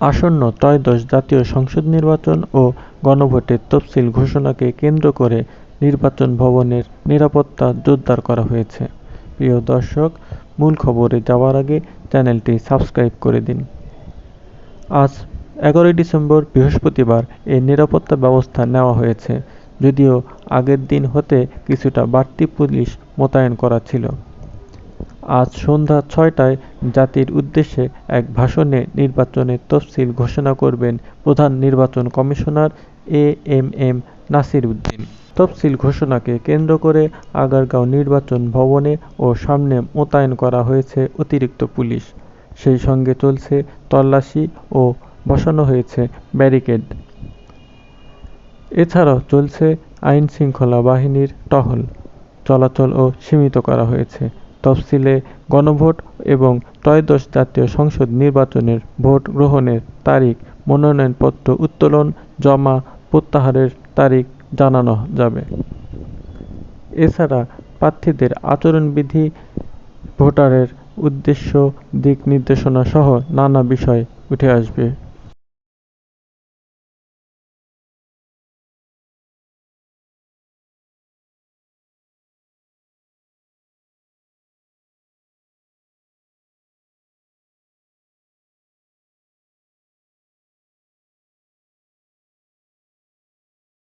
আসন্ন ত্রয়োদশ জাতীয় সংসদ নির্বাচন ও গণভোটের তফসিল ঘোষণাকে কেন্দ্র করে নির্বাচন ভবনের নিরাপত্তা জোরদার করা হয়েছে। প্রিয় দর্শক, মূল খবরে যাওয়ার আগে চ্যানেলটি সাবস্ক্রাইব করে দিন। আজ এগারোই ডিসেম্বর বৃহস্পতিবার এই নিরাপত্তা ব্যবস্থা নেওয়া হয়েছে, যদিও আগের দিন হতে কিছুটা বাড়তি পুলিশ মোতায়েন করা ছিল। আজ সন্ধ্যা ছয়টায় জাতির উদ্দেশ্যে এক ভাষণে নির্বাচনের তফসিল ঘোষণা করবেন প্রধান নির্বাচন commissioner A M M Nasir Uddin. তফসিল ঘোষণাকে কেন্দ্র করে আগারগাঁও নির্বাচন ভবনে ও সামনে মোতায়েন করা হয়েছে অতিরিক্ত পুলিশ। সেই সঙ্গে চলছে তল্লাশি ও বসানো হয়েছে ব্যারিকেড। এছাড়াও চলছে আইন শৃঙ্খলা বাহিনীর টহল। চলাচল ও সীমিত করা হয়েছে। তফসিলে গণভোট এবং ত্রয়োদশ জাতীয় সংসদ নির্বাচনের ভোট গ্রহণের তারিখ, মনোনয়নপত্র উত্তোলন, জমা, প্রত্যাহারের তারিখ জানানো যাবে। এছাড়া প্রার্থীদের আচরণবিধি, ভোটারের উদ্দেশ্য, দিক নির্দেশনা সহ নানা বিষয় উঠে আসবে।